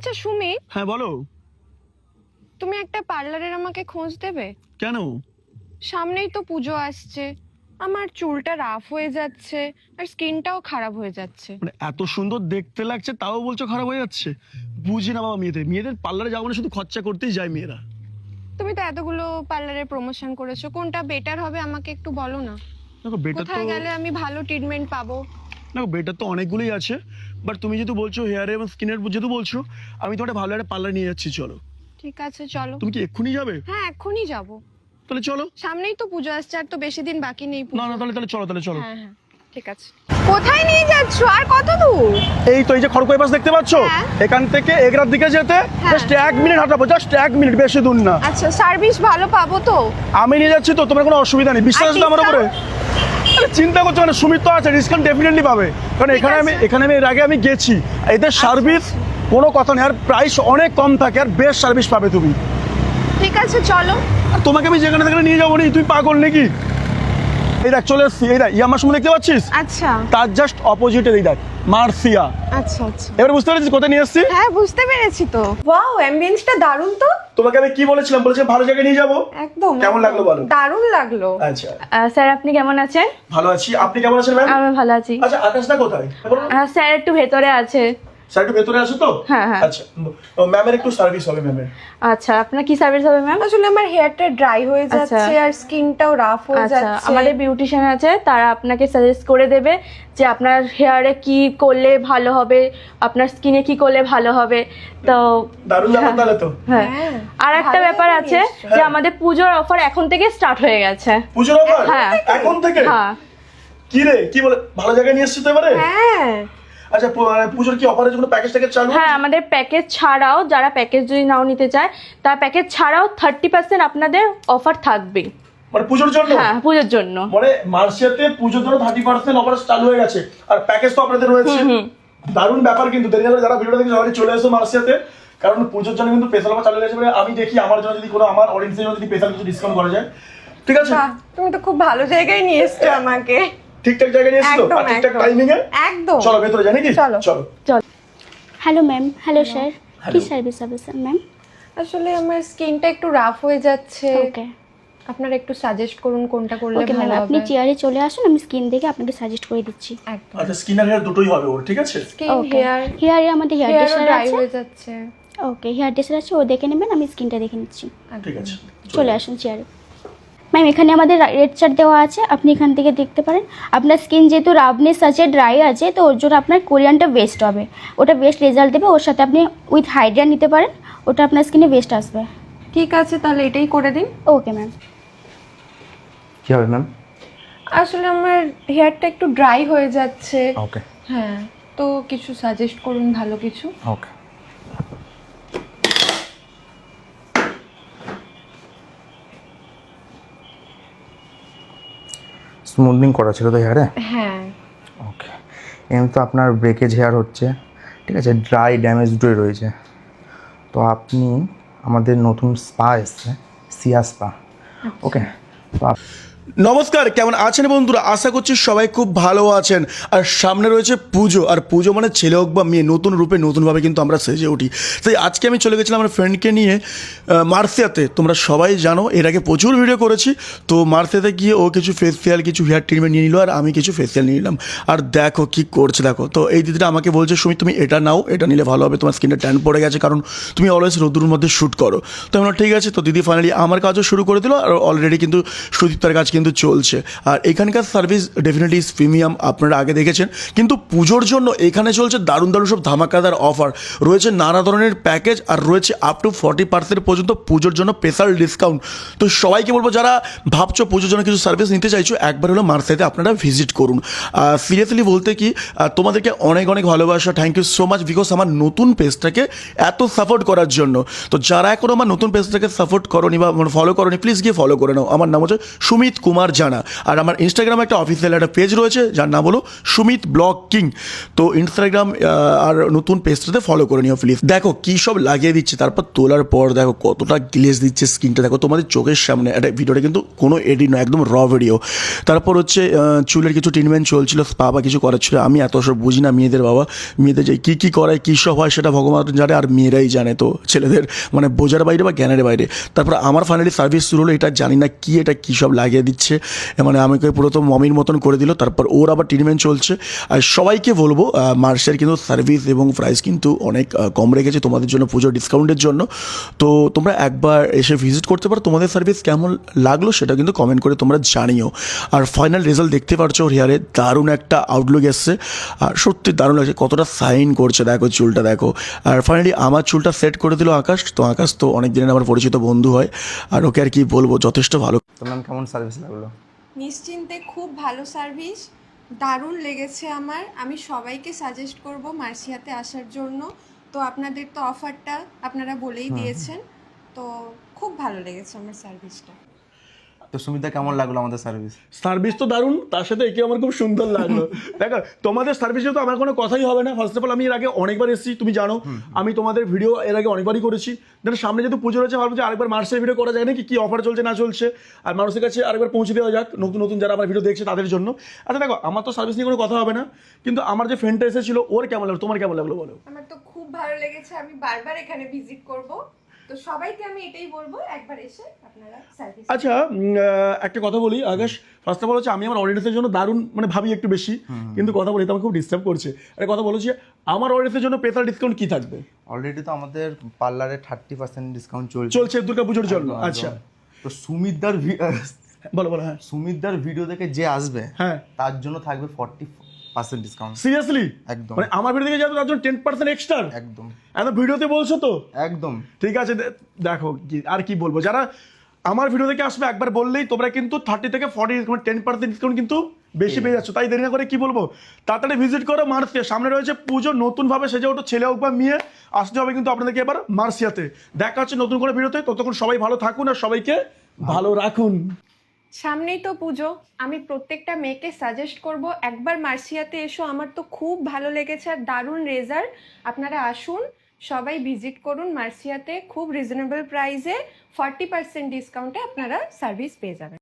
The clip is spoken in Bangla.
আচ্ছা সুমি। হ্যাঁ বলো। তুমি একটা পার্লারের আমাকে খোঁজ দেবে? কেন? সামনেই তো পুজো আসছে। আমার চুলটা রাফ হয়ে যাচ্ছে আর স্কিনটাও খারাপ হয়ে যাচ্ছে। মানে এত সুন্দর দেখতে লাগছে তাও বলছো খারাপ হয়ে যাচ্ছে? বুঝি না বাবা মেয়েদের। মেয়েদের পার্লারে যাব না শুধু খরচা করতেই যায় মেয়েরা। তুমি তো এতগুলো পার্লারের প্রমোশন করেছ কোনটা বেটার হবে আমাকে একটু বলো না? দেখো বেটার তো কোথায় গেলে আমি ভালো ট্রিটমেন্ট পাবো? দেখো বেটার তো অনেকগুলোই আছে বাট তুমি যেহেতু বলছো হেয়ারে এবং স্কিনের যেহেতু বলছো আমি তোমার ভালো একটা পার্লার নিয়ে যাচ্ছি চলো। ঠিক আছে চলো। তুমি কি এক্ষুনি যাবে? হ্যাঁ এক্ষুনি যাব। তাহলে চলো। সামনেই তো পুজো আসছে আর তো বেশি দিন বাকি নেই না না তাহলে তাহলে চলো তাহলে চলো। হ্যাঁ হ্যাঁ ঠিক আছে। কোথায় নিয়ে যাচ্ছ? আর কত দূর? এই তো এই যে খড়কই পাস দেখতে পাচ্ছ? হ্যাঁ। এখান থেকে এগরার দিকে যেতে জাস্ট এক মিনিট হাঁটাবো জাস্ট এক মিনিট বেশি দূর না। আচ্ছা সার্ভিস ভালো পাবো তো? আমি নিয়ে যাচ্ছি তো তোমার কোনো অসুবিধা নেই। বিশ্বাস আমার উপরে? discount? আরে চিন্তা করছ মানে সুমিত তো আছে ডিসকাউন্ট ডেফিনেটলি পাবে। কারণ এখানে আমি এখানে আমি এর আগে আমি গেছি। এদের সার্ভিস কোনো কথা নেই আর প্রাইস অনেক কম থাকে আর বেস্ট সার্ভিস পাবে তুমি। ঠিক আছে চলো। আর তোমাকে আমি যেখানে সেখানে নিয়ে যাব নি তুমি পাগল নাকি? এই দেখ চলে এসছি এই দেখ ইয়ামার সময় দেখতে পাচ্ছিস? আচ্ছা। তার জাস্ট অপোজিটে এই দেখ মার্সিয়া। আচ্ছা আচ্ছা। এবার বুঝতে পেরেছিস কোথায় নিয়ে এসছি? হ্যাঁ বুঝতে পেরেছি তো। ওয়াও অ্যাম্বিয়েন্সটা দারুণ তো। তোমাকে আমি কি বলেছিলাম? বলেছিলাম ভালো জায়গায় নিয়ে যাব। একদম। কেমন লাগল বলো? দারুণ লাগল। আচ্ছা। স্যার আপনি কেমন আছেন? ভালো আছি। আপনি কেমন আছেন ম্যাম আমি ভালো আছি। আচ্ছা আকাশটা কোথায়? স্যার একটু ভেতরে আছে। স্যার একটু ভেতরে আসো তো? হ্যাঁ, হ্যাঁ। আচ্ছা ম্যামের একটু সার্ভিস হবে ম্যামের। আচ্ছা আপনার কি সার্ভিস হবে ম্যাম? আসলে আমার হেয়ারটা ড্রাই হয়ে যাচ্ছে আচ্ছা। আর স্কিনটাও রাফ হয়ে আচ্ছা যাচ্ছে। আমাদের বিউটিশিয়ান আছে তারা আপনাকে সাজেস্ট করে দেবে যে আপনার হেয়ারে কি করলে ভালো হবে আপনার স্কিনে কি করলে ভালো হবে। তো দারুণ ব্যাপার তাহলে তো। হ্যাঁ। হ্যাঁ, আর একটা ব্যাপার আছে যে আমাদের পুজোর অফার এখন থেকে স্টার্ট হয়ে গেছে। পুজোর অফার হ্যাঁ। এখন থেকে? হ্যাঁ। কি রে কি বলে ভালো জায়গায় নিয়ে এসছি তো এবারে? হ্যাঁ। আচ্ছা মানে পুজোর কি অফারের জন্য প্যাকেজ ট্যাকেজ চালু হ্যাঁ আমাদের প্যাকেজ ছাড়াও যারা প্যাকেজ যদি নাও নিতে চায় তার প্যাকেজ ছাড়াও থার্টি পার্সেন্ট আপনাদের অফার থাকবে মানে পুজোর জন্য? হ্যাঁ পুজোর জন্য। মানে মার্চিয়াতে পুজোর জন্য থার্টি পার্সেন্ট অফার চালু হয়ে গেছে আর প্যাকেজ তো আপনাদের রয়েছে। দারুণ ব্যাপার কিন্তু দেরি যাবে যারা ভিডিওটা দেখে সবাই চলে এসো মার্চিয়াতে কারণ পুজোর জন্য কিন্তু স্পেশাল অফার চালু হয়ে গেছে বলে আমি দেখি আমার জন্য যদি কোনো আমার অডিয়েন্সের জন্য যদি স্পেশাল কিছু ডিসকাউন্ট করা যায়। ঠিক আছে? তুমি তো খুব ভালো জায়গায় নিয়ে এসছো আমাকে। ঠিকঠাক জায়গায় নিয়ে এসছো? আর ঠিকঠাক টাইমিং এ? একদম। চলো ভেতরে জানি কি চলো। চলো। Hello ma'am hello sir Hello. কি সার্ভিস হবে স্যার ম্যাম আসলে আমার স্কিনটা একটু রাফ হয়ে যাচ্ছে। ওকে আপনারা একটু সাজেস্ট করুন কোনটা করলে ওকে ম্যাম আপনি চেয়ারে চলে আসুন আমি স্কিন দেখে আপনাকে সাজেস্ট করে দিচ্ছি। একদম। আচ্ছা স্কিন আর হেয়ার দুটোই হবে ওর ঠিক আছে? স্কিন হেয়ার হেয়ারে আমাদের হেয়ার ড্রেসার ড্রাই আছে। হয়ে যাচ্ছে। ওকে হেয়ার ড্রেসার আছে ও দেখে নেবেন আমি স্কিনটা দেখে নিচ্ছি। ঠিক আছে চলে আসুন চেয়ারে ম্যাম এখানে আমাদের রেড চার্ট দেওয়া আছে আপনি এখান থেকে দেখতে পারেন। আপনার স্কিন যেহেতু রাবনেস আছে ড্রাই আছে তো ওর জন্য আপনার কোরিয়ানটা বেস্ট হবে। ওটা বেস্ট রেজাল্ট দেবে ওর সাথে আপনি উইথ হাইড্রা নিতে পারেন ওটা আপনার স্কিনে বেস্ট আসবে। ঠিক আছে তাহলে এটাই করে দিন। ওকে ম্যাম কি হবে ম্যাম আসলে আমার হেয়ারটা একটু ড্রাই হয়ে যাচ্ছে। ওকে হ্যাঁ তো কিছু সাজেস্ট করুন ভালো কিছু। ওকে স্মুথনিং করা ছিল তো হেয়ারে হ্যাঁ। ওকে এম তো আপনার ব্রেকেজ হেয়ার হচ্ছে। ঠিক আছে ড্রাই ড্যামেজ দুটোই রয়েছে। তো আপনি আমাদের নতুন স্পা এসছে সিয়া স্পা ওকে তো নমস্কার, কেমন আছেন বন্ধুরা? আশা করছি সবাই খুব ভালো আছেন। আর সামনে রয়েছে পুজো, আর পুজো মানে ছেলে হোক বা মেয়ে, নতুন রূপে, নতুনভাবে কিন্তু আমরা সেজে উঠি। তাই আজকে আমি চলে গেছিলাম আমার ফ্রেন্ডকে নিয়ে মার্সিয়াতে। তোমরা সবাই জানো, এর আগে প্রচুর ভিডিও করেছি। তো মার্সিয়াতে গিয়ে ও কিছু ফেসিয়াল কিছু হেয়ার ট্রিটমেন্ট নিয়ে নিল, আর আমি কিছু ফেসিয়াল নিয়ে নিলাম। আর দেখো কি করছে, দেখো। তো এই দিদিটা আমাকে বলছে সুমি তুমি এটা নাও, এটা নিলে ভালো হবে, তোমার স্কিনটা ট্যান পড়ে গেছে, কারণ তুমি অলওয়েজ রোদ্রুর মধ্যে শ্যুট করো। তো আমরা ঠিক আছে। তো দিদি ফাইনালি আমার কাজও শুরু করে দিল, আর অলরেডি কিন্তু সুদীপ্তার কাজ কিন্তু চলছে। আর এখানকার সার্ভিস ডেফিনেটলি প্রিমিয়াম আপনারা আগে দেখেছেন। কিন্তু পুজোর জন্য এখানে চলছে দারুণ দারুণ সব ধামাকাদার অফার রয়েছে নানা ধরনের প্যাকেজ আর রয়েছে আপ টু ফর্টি পার্সেন্ট পর্যন্ত পুজোর জন্য স্পেশাল ডিসকাউন্ট তো সবাইকে বলব, যারা ভাবছ পুজোর জন্য কিছু সার্ভিস নিতে চাইছো, একবার হলো মার্সাইতে আপনারা ভিজিট করুন। সিরিয়াসলি বলতে কি তোমাদেরকে অনেক অনেক ভালোবাসা। Thank you so much because আমার নতুন পেজটাকে এত সাপোর্ট করার জন্য। তো যারা এখনও আমার নতুন পেজটাকে সাপোর্ট করনি বা ফলো করনি প্লিজ গিয়ে ফলো করে নাও। আমার নাম হচ্ছে সুমিত কুমার জানা। আর আমার ইনস্টাগ্রামে একটা অফিসিয়াল একটা পেজ রয়েছে, যার নাম হলো সুমিত ব্লগ কিং। তো ইনস্টাগ্রাম আর নতুন পেজটাতে ফলো করে নিও প্লিজ দেখো, কী সব লাগিয়ে দিচ্ছে, তারপর তোলার পর দেখো, কতটা গ্লেজ দিচ্ছে স্কিনটা দেখো, তোমাদের চোখের সামনে একটা ভিডিওটা কিন্তু কোনো এডিট নয়, একদম র ভিডিও তারপর হচ্ছে চুলের কিছু ট্রিটমেন্ট চলছিল স্পা বা কিছু করার ছিল আমি এত সব বুঝি না মেয়েদের বাবা। মেয়েদের যে কী কী করায়, কী সব হয় সেটা ভগবান জানে, আর মেয়েরাই জানে তো, ছেলেদের মানে বোঝার বাইরে বা জ্ঞানের বাইরে। তারপর আমার ফাইনালি সার্ভিস শুরু হলো, এটা জানি না কী, এটা কী সব লাগিয়ে দিচ্ছে। মানে আমাকে পুরো তো মমির মতন করে দিল, তারপর ওর আবার ট্রিটমেন্ট চলছে। আর সবাইকে বলব মার্সের কিন্তু সার্ভিস এবং প্রাইস কিন্তু অনেক কম রেখেছে তোমাদের জন্য পুজোর ডিসকাউন্টের জন্য। তো তোমরা একবার এসে ভিজিট করতে পারো, তোমাদের সার্ভিস কেমন লাগল সেটা কিন্তু কমেন্ট করে তোমরা জানিও। আর ফাইনাল রেজাল্ট দেখতে পারছ ওর হেয়ারে দারুণ একটা আউটলুক এসছে। আর সত্যি দারুণ লাগছে, কতটা সাইন করছে, দেখো চুলটা দেখো। আর ফাইনালি আমার চুলটা সেট করে দিল আকাশ, তো আকাশ তো অনেক দিনের আমার পরিচিত বন্ধু হয়। আর ওকে আর কি বলব, যথেষ্ট ভালো তো ম্যাম কেমন সার্ভিস লাগল? নিশ্চিন্তে খুব ভালো সার্ভিস দারুণ লেগেছে আমার। আমি সবাইকে সাজেস্ট করব মার্সিয়াতে আসার জন্য। তো আপনাদের তো অফারটা আপনারা বলেই দিয়েছেন। তো খুব ভালো লেগেছে আমার সার্ভিসটা তো সুমিতা কেমন লাগল আমাদের সার্ভিস সার্ভিস তো দারুণ তার সাথে একে আমার খুব সুন্দর লাগল। দেখো তোমাদের সার্ভিসে তো আমার কোনো কথাই হবে না। ফার্স্ট অফ অল আমি এর আগে অনেকবার এসেছি তুমি জানো। আমি তোমাদের ভিডিও এর আগে অনেকবারই করেছি। দেন সামনে যেহেতু পুজো রয়েছে ভাবছি আরেকবার মার্চের ভিডিও করা যায় নাকি কি অফার চলছে না চলছে। আর মানুষের কাছে আরেকবার পৌঁছে দেওয়া যাক নতুন নতুন যারা আমার ভিডিও দেখছে তাদের জন্য। আচ্ছা দেখো আমার তো সার্ভিস নিয়ে কোনো কথা হবে না কিন্তু আমার যে ফ্রেন্ডটা এসেছিল ওর কেমন লাগল? তোমার কেমন লাগল বলো? আমার তো খুব ভালো লেগেছে। আমি বারবার এখানে ভিজিট করব। তো সবাইকে আমি এটাই বলব একবার এসে আপনারা সার্ভিস আচ্ছা একটা কথা বলি আকাশ। ফার্স্ট অফ অল হচ্ছে আমি আমার অডিয়েন্সের জন্য দারুণ মানে ভাবি একটু বেশি। কিন্তু কথা বলি তো আমাকে খুব ডিস্টার্ব করছে। একটা কথা বলেছি আমার অডিয়েন্সের জন্য স্পেশাল ডিসকাউন্ট কি থাকবে? অলরেডি তো আমাদের পার্লারে থার্টি পার্সেন্ট ডিসকাউন্ট চলছে। চলছে দুর্গা পুজোর জন্য। আচ্ছা। তো সুমিতদার ভি- বলো বলো হ্যাঁ। সুমিতদার ভিডিও দেখে যে আসবে হ্যাঁ। তার জন্য থাকবে ফর্টি পার্সেন্ট ডিসকাউন্ট সিরিয়াসলি একদম। মানে আমার ভিডিও থেকে যাবে তার জন্য টেন পার্সেন্ট এক্সট্রা একদম। একদম ভিডিওতে বলছো তো? একদম। ঠিক আছে দেখো আর কি বলব যারা আমার ভিডিও থেকে আসবে একবার বললেই তোমরা কিন্তু থার্টি থেকে ফর্টি টেন পার্সেন্ট ডিসকাউন্ট কিন্তু বেশি পেয়ে যাচ্ছ। তাই দেরি না করে কি বলব? তাড়াতাড়ি ভিজিট করো মার্সিয়া। সামনে রয়েছে পুজো নতুনভাবে সেজে ওঠো ছেলে হোক বা মেয়ে আসতে হবে কিন্তু আপনাদেরকে এবার মার্সিয়াতে। দেখা হচ্ছে নতুন করে ভিডিওতে। ততক্ষণ সবাই ভালো থাকুন আর সবাইকে ভালো রাখুন। সামনেই তো পুজো। আমি প্রত্যেকটা মেয়েকে সাজেস্ট করব, একবার মার্সিয়াতে এসো, আমার তো খুব ভালো লেগেছে আর দারুণ রেজার আপনারা আসুন, সবাই ভিজিট করুন মার্সিয়াতে, খুব রিজনেবল প্রাইসে ফর্টি পার্সেন্ট ডিসকাউন্টে আপনারা সার্ভিস পেয়ে যাবেন।